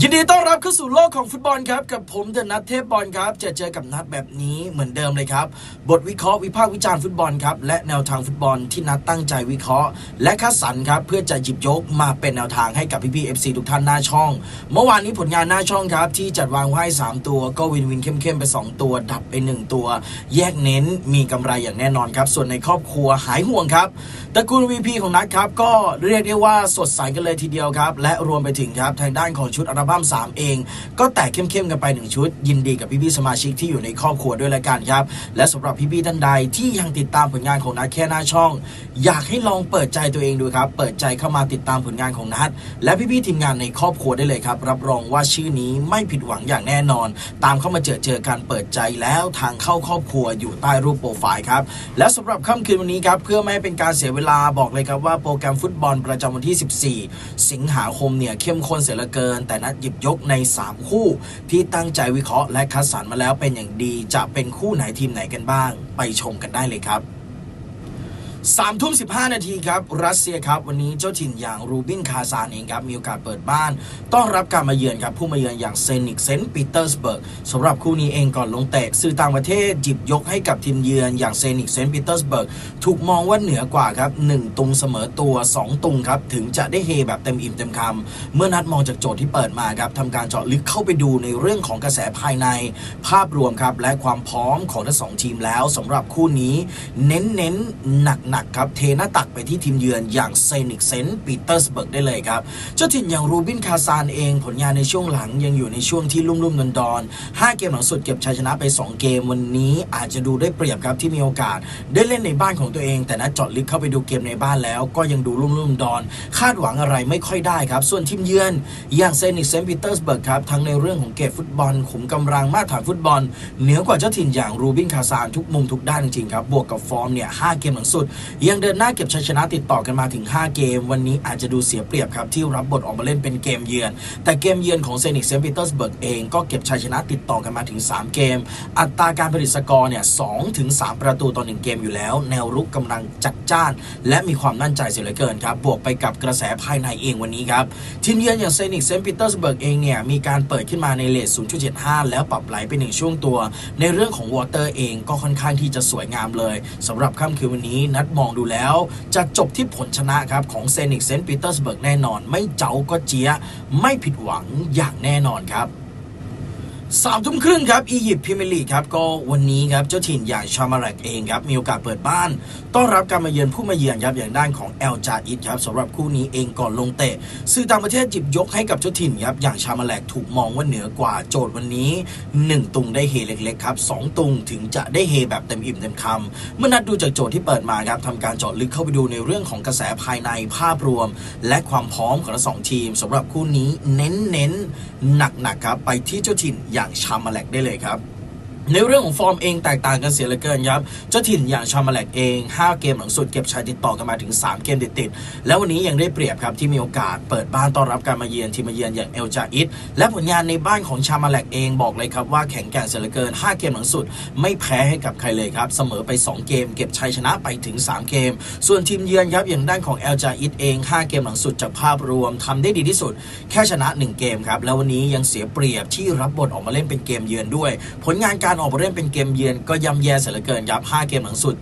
ยินดีต้อนรับเข้าสู่โลกของฟุตบอลครับ กับผมเดอะนัทเทพบอลครับ จะเจอกับนัดแบบนี้เหมือนเดิมเลยครับ บทวิเคราะห์วิพากษ์วิจารณ์ฟุตบอลครับ และแนวทางฟุตบอลที่นัดตั้งใจวิเคราะห์ และคัดสรรครับ เพื่อจะหยิบยกมาเป็นแนวทางให้กับพี่ๆ FC ทุกท่านหน้าช่อง เมื่อวานนี้ผลงานหน้าช่องครับ ที่จัดวางไว้ให้สามตัวก็วินวินเข้มๆไปสองตัว ดับไปหนึ่งตัว แยกเน้นมีกำไรอย่างแน่นอนครับส่วนในครอบครัวหายห่วงครับตระกูล VP ของนัดครับก็เรียกได้ว่าสดใสกันเลยทีเดียวครับและรวมไปถึงครับทางด้านของชุดอัลบั้บ้าม3 เอง ก็แตกเข้มๆกันไปหนึ่งชุด ยินดีกับพี่ๆสมาชิกที่อยู่ในครอบครัวด้วยละกันครับ และสำหรับพี่ๆท่านใดที่ยังติดตามผลงานของนัดแค่หน้าช่อง อยากให้ลองเปิดใจตัวเองดูครับ เปิดใจเข้ามาติดตามผลงานของนัดและพี่ๆทีมงานในครอบครัวได้เลยครับ รับรองว่าชื่อนี้ไม่ผิดหวังอย่างแน่นอน ตามเข้ามาเจอเจอการเปิดใจแล้วทางเข้าครอบครัวอยู่ใต้รูปโปรไฟล์ครับและสำหรับค่ำคืนวันนี้ครับเพื่อไม่ให้เป็นการเสียเวลาบอกเลยครับว่าโปรแกรมฟุตบอลประจำวันที่ 14 สิงหาคมเนี่ยเข้มข้นเสียเหลือเกิน แต่นัดหยิบยกใน 3 คู่ ที่ตั้งใจวิเคราะห์และคัดสรรมาแล้วเป็นอย่างดี จะเป็นคู่ไหนทีมไหนกันบ้าง ไปชมกันได้เลยครับ สามทุ่มสิบห้านาทีครับ รัสเซียครับ วันนี้เจ้าถิ่นอย่างรูบินคาซานเองครับ มีโอกาสเปิดบ้าน ต้อนรับการมาเยือนครับ ผู้มาเยือนอย่างเซนิกเซนต์ปีเตอร์สเบิร์กสำหรับคู่นี้เองก่อนลงเตะสื่อต่างประเทศหยิบยกให้กับทีมเยือนอย่างเซนิกเซนต์ปีเตอร์สเบิร์กถูกมองว่าเหนือกว่าครับหนึ่งตุงเสมอตัว 2 ตุงครับ ถึงจะได้เฮแบบเต็มอิ่มเต็มคำเมื่อนัดมองจากโจทย์ที่เปิดมาครับทำการเจาะลึกเข้าไปดูในเรื่องของกระแสภายใน ภาพรวมครับและความพร้อมของทั้งสองทีมแล้วสำหรับคู่นี้ เน้นเน้นหนักหนักครับเทหน้าตักไปที่ทีมเยือนอย่างเซนิกเซนต์ปีเตอร์สเบิร์กได้เลยครับ เจ้าถิ่นอย่างรูบินคาซานเองผลงานในช่วงหลังยังอยู่ในช่วงที่ลุ่มลุ่มดอนดอนๆห้าเกมหลังสุดเก็บชัยชนะไป 2 เกมวันนี้อาจจะดูได้เปรียบครับที่มีโอกาส ได้เล่นในบ้านของตัวเอง แต่นัดจาะลึกเข้าไปดูเกมในบ้านแล้ว ก็ยังดูลุ่มลุ่มดอน คาดหวังอะไรไม่ค่อยได้ครับ ส่วนทีมเยือนอย่างเซนิกเซนต์ปีเตอร์สเบิร์กครับทั้งในเรื่องของเกมฟุตบอลขุมกำลังมาตรฐานฟุตบอลเหนือกว่าเจ้าถิ่นอย่างรูบินคาซานทุกมุมทุกด้านจริงๆครับบวกกับฟอร์มเนี่ยหเกมหลังสุดยังเดินหน้าเก็บชัยชนะติดต่อกันมาถึง 5 เกม วันนี้อาจจะดูเสียเปรียบครับ ที่รับบทออกมาเล่นเป็นเกมเยือน แต่เกมเยือนของเซนิกเซนต์ปีเตอร์สเบิร์กเองก็เก็บชัยชนะติดต่อกันมาถึง 3 เกม อัตราการผลิตสกอร์เนี่ยสถึง 3 ประตูต่อ1เกมอยู่แล้ว แนวรุกกำลังจัดจ้าน และมีความมั่นใจเสียเหลือเกินครับบวกไปกับกระแสภายในเองวันนี้ครับทีมเยือนอย่างเซนิกเซนต์ปีเตอร์สเบิร์กเองเนี่ยมีการเปิดขึ้นมาในเลท0.75 แล้วปรับไหลไปหนึ่งช่วงตัว ในเรื่องของวอเตอร์เองก็ค่อนข้างที่จะสวยงามเลยสำหรับค่ำคืนวันนี้นัดมองดูแล้ว จะจบที่ผลชนะครับ ของเซนิกเซนต์ปีเตอร์สเบิร์กแน่นอน ไม่เจ้าก็เจียไม่ผิดหวังอย่างแน่นอนครับ สามทุ่มครึ่งครับอียิปต์พรีเมียร์ลีกครับก็วันนี้ครับเจ้าถิ่นอย่างชามาแรกเองครับมีโอกาสเปิดบ้าน ต้อนรับการมาเยือนผู้มาเยือนครับอย่างด้านของแอลจาอิดครับสำหรับคู่นี้เองก่อนลงเตะสื่อต่างประเทศหยิบยกให้กับเจ้าถิ่นครับอย่างชามาแรกถูกมองว่าเหนือกว่าโจทย์วันนี้ 1 ตุงได้เฮเล็กๆครับ2ตุงถึงจะได้เฮแบบเต็มอิ่มเต็มคำเมื่อนัดดูจากโจทย์ที่เปิดมาครับทำการเจาะลึกเข้าไปดูในเรื่องของกระแสภายในภาพรวม และความพร้อมของทั้งสองทีมสำหรับคู่นี้เน้นๆหนักๆครับไปที่เจ้าถิ่นอย่างชามาแลกได้เลยครับ ในเรื่องของฟอร์มเองแตกต่างกันเสียเหลือเกินครับ เจ้าถิ่นอย่างชามาแลกเอง 5 เกมหลังสุดเก็บชัยติดต่อกันมาถึง 3 เกมติดๆ แล้ววันนี้ยังได้เปรียบครับ ที่มีโอกาสเปิดบ้านต้อนรับการมาเยือนทีมมาเยือนอย่างเอลจาอิดและผลงานในบ้านของชามาแลกเองบอกเลยครับว่าแข็งแกร่งเสียเหลือเกิน 5 เกมหลังสุด ไม่แพ้ให้กับใครเลยครับ เสมอไป 2 เกม เก็บชัยชนะไปถึง 3 เกม ส่วนทีมเยือนครับอย่างด้านของเอลจาอิดเอง 5 เกมหลังสุดจากภาพรวมทำได้ดีที่สุด แค่ชนะ 1 เกมครับแล้ววันนี้ยังเสียเปรียบที่รับบทออกมาเล่นเป็นเกมเยือนด้วย ผลงานการออกมาเล่นเป็นเกมเยือนก็ย่ำแย่เสียเหลือเกินครับ5เกมหลังสุด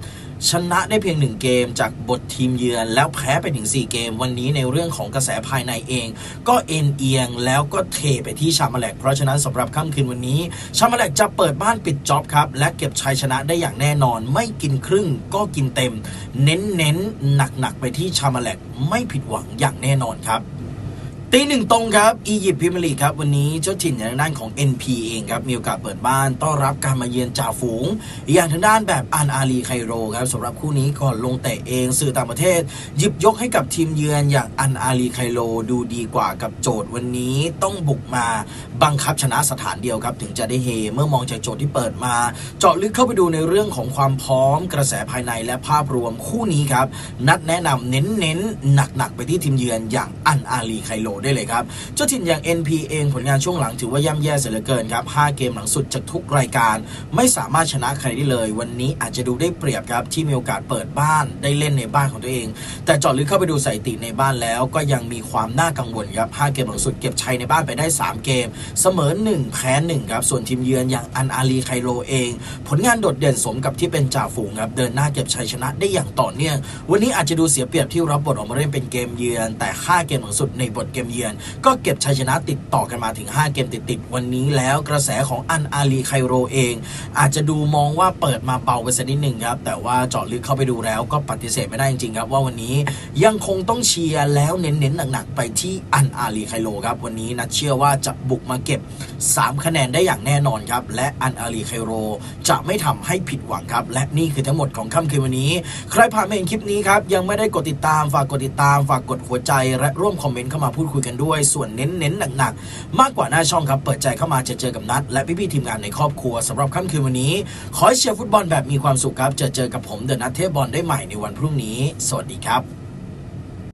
ชนะได้เพียง 1 เกมจากบททีมเยือน แล้วแพ้ไปถึง 4 เกม วันนี้ในเรื่องของกระแสภายในเอง ก็เอ็นเอียงแล้วก็เทไปที่ชามาแลกเพราะฉะนั้นสำหรับค่ำคืนวันนี้ ชามาแลกจะเปิดบ้านปิดจ็อบครับและเก็บชัยชนะได้อย่างแน่นอน ไม่กินครึ่งก็กินเต็ม เน้นเน้นหนักหนักๆไปที่ชามาแลกไม่ผิดหวังอย่างแน่นอนครับ ตีหนึ่งตรงครับอียิปต์พรีเมียร์ลีครับ วันนี้เจ้าถิ่นอย่างทางด้านของ NP เองครับ มีโอกาสเปิดบ้านต้อนรับการมาเยือนจ่าฝูง อย่างทางด้านแบบอันอาลีไคโรครับสำหรับคู่นี้ก่อนลงเตะเองสื่อต่างประเทศ หยิบยกให้กับทีมเยือนอย่างอันอาลีไคโรดูดีกว่ากับโจทย์วันนี้ต้องบุกมาบังคับชนะสถานเดียวครับถึงจะได้เฮเมื่อมองจากโจทย์ที่เปิดมา เจาะลึกเข้าไปดูในเรื่องของความพร้อมกระแสภายในและภาพรวมคู่นี้ครับนัดแนะนำเน้นๆหนักๆไปที่ทีมเยือนอย่างอันอาลีไคโรได้เลยครับ เจ้าถิ่นอย่าง NP เองผลงานช่วงหลังถือว่าย่ำแย่เสียเหลือเกินครับ 5 เกมหลังสุดจากทุกรายการ ไม่สามารถชนะใครได้เลย วันนี้อาจจะดูได้เปรียบครับที่มีโอกาสเปิดบ้านได้เล่นในบ้านของตัวเอง แต่จอดลึกเข้าไปดูสถิติในบ้านแล้ว ก็ยังมีความน่ากังวลครับ 5 เกมหลังสุดเก็บชัยในบ้านไปได้ 3 เกม เสมอ 1 แพ้1ครับ ส่วนทีมเยือนอย่างอันอาลีไคโรเอง ผลงานโดดเด่นสมกับที่เป็นจ่าฝูงครับเดินหน้าเก็บชัยชนะได้อย่างต่อเนื่อง วันนี้อาจจะดูเสียเปรียบที่รับบทออกมาเล่นเป็นเกมเยือน แต่5เกมหลังสุดในบทเกมเยือน ก็เก็บชัยชนะติดต่อกันมาถึง 5 เกมติดๆวันนี้แล้วกระแสของอันอาลีไคโรเอง อาจจะดูมองว่าเปิดมาเบาไปสักนิดหนึ่งครับ แต่ว่าเจาะลึกเข้าไปดูแล้วก็ปฏิเสธไม่ได้จริงๆครับ ว่าวันนี้ยังคงต้องเชียร์แล้วเน้นๆหนักๆไปที่อันอาลีไคโรครับวันนี้นัดเชื่อว่าจะบุกมาเก็บ 3 คะแนนได้อย่างแน่นอนครับและอันอาลีไคโรจะไม่ทำให้ผิดหวังครับและนี่คือทั้งหมดของค่ำคืนวันนี้ ใครผ่านมาเห็นคลิปนี้ครับยังไม่ได้กดติดตามฝากกดติดตามฝากกดหัวใจและร่วมคอมเมนต์เข้ามาพูดคุยกันด้วย ส่วนเน้นๆหนักๆ มากกว่าหน้าช่องครับ เปิดใจเข้ามาจะเจอกับนัด และพี่ๆทีมงานในครอบครัวสำหรับค่ำคืนวันนี้ ขอเชียร์ฟุตบอลแบบมีความสุขครับจะเจอกับผมเดอะนัทเทพบอลได้ใหม่ในวันพรุ่งนี้ สวัสดีครับ